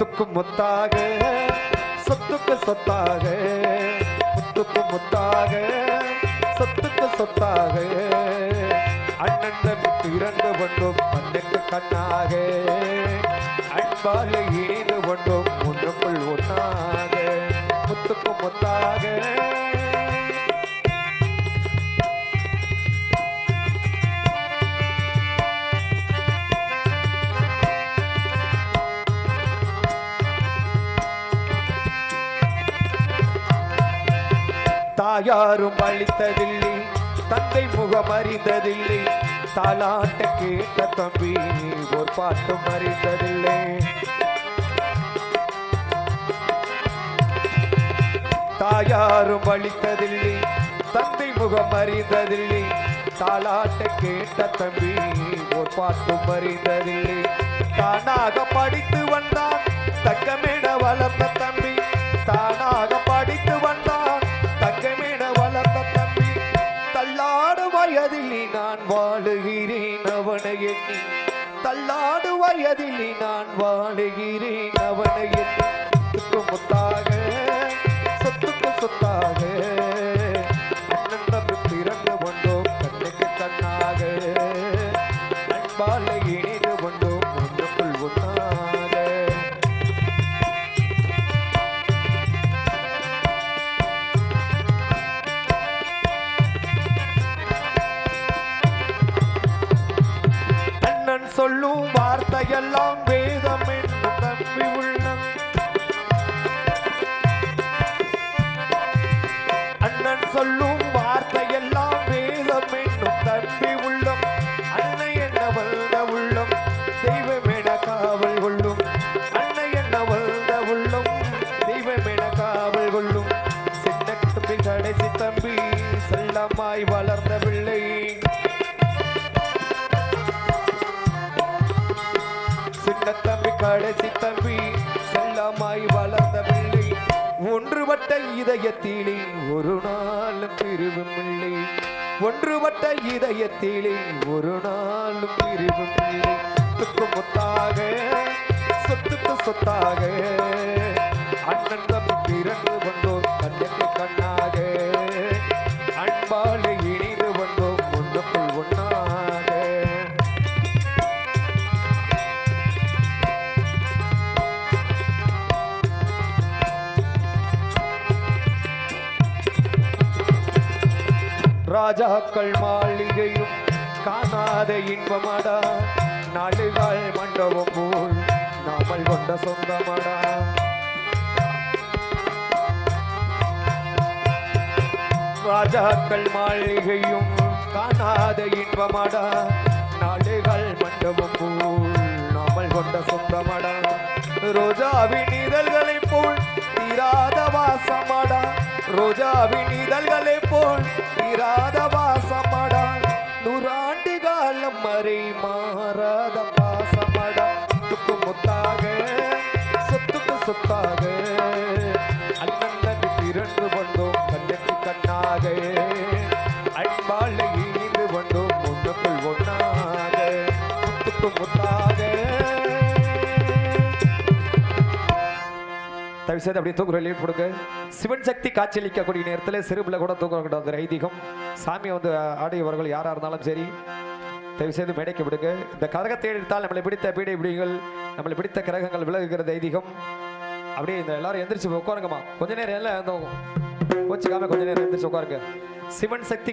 முத்துக்கு முத்தாக சொத்துக்கு சொத்தாக முத்துக்கு முத்தாக சொத்துக்கு சொத்தாக. அண்ணன் தம்பி இரண்டு கொண்டும் கண்ணுக்கு கண்ணாக. அன்பால் இணைந்து கொண்டும். தாயாரும் அளித்ததில்லை தந்தை முகம் அறிந்ததில்லை. தாலாட்ட கேட்ட தம்பி ஒரு பாட்டும் அறிந்ததில்லை. தாயாரும் அளித்ததில்லை தந்தை முகம் அறிந்ததில்லை. தாலாட்ட கேட்ட தம்பி ஒரு பாட்டும் அறிந்ததில்லை. தானாக படித்து வந்தான். தக்கமிட வளர்ந்த தம்பி வாடுகிறேன் அவனை எண்ணி தள்ளாடு வயதில் நான் வாடுகிறேன் அவனை எண்ணி சொத்துக்கு முத்தாக சொத்துக்கு சொத்தாக. பிறந்து கொண்டோம் கண்ணுக்கு கண்ணாக. அன்பால இணைந்து சொல்லும் வார்த்தையெல்லாம் வேதம் என்று தம்பி உள்ளம். அண்ணன் சொல்லும் வார்த்தையெல்லாம் வேதம் என்னும் தம்பி உள்ளம். அன்னை என்ன வந்த உள்ளம் தெய்வமென காவல் கொள்ளும். அன்னை என்ன வந்த உள்ளம் தெய்வமென காவல் கொள்ளும். சின்ன தம்பி கடைசி தம்பி செல்லமாய் வளர் கடைசி தம்பி செல்லமாய் வளர்ந்த பிள்ளை. ஒன்றுபட்ட இதயத்திலே ஒரு நாள் பிரிவும் இல்லை. ஒன்றுபட்ட இதயத்திலே ஒரு நாள் பிரிவும் இல்லை. சொத்துக்கு முத்தாக சொத்துக்கு சொத்தாக ராஜாக்கள் மாளிகையும் காணாத இன்பமடா. நாடுகால் மண்டபம் போல் நாமல் கொண்ட சொந்தமடா. ராஜாக்கள் மாளிகையும் காணாத இன்பமடா. நாடுகள் மண்டபம் போல் நாமல் கொண்ட சொந்தமடா. ரோஜாவின் இதழ்களை போல் தீராத வாசமடா. ரோஜாவின் இதழ்களை தயவு செய்து அப்படியே தூக்குற லீட் கொடுங்க. சிவன் சக்தி காட்சியளிக்கக்கூடிய நேரத்தில் சிறுபிள்ளை கூட தூக்கக்கூடாது ஒரு ஐதீகம். சாமியை வந்து ஆடியவர்கள் யாராக இருந்தாலும் சரி தயவு செய்து மேடைக்கு விடுங்க. இந்த கரகத்தை எடுத்தால் நம்மளை பிடித்த பீடை பிடிகள் நம்மளை பிடித்த கிரகங்கள் விலகுகிறது ஐதீகம். அப்படியே இந்த எல்லாரும் எந்திரிச்சு உட்காருங்கம்மா. கொஞ்ச நேரம் எல்லாம் வச்சுக்காம கொஞ்ச நேரம் எந்திரிச்சு உட்காருங்க. சிவன் சக்தி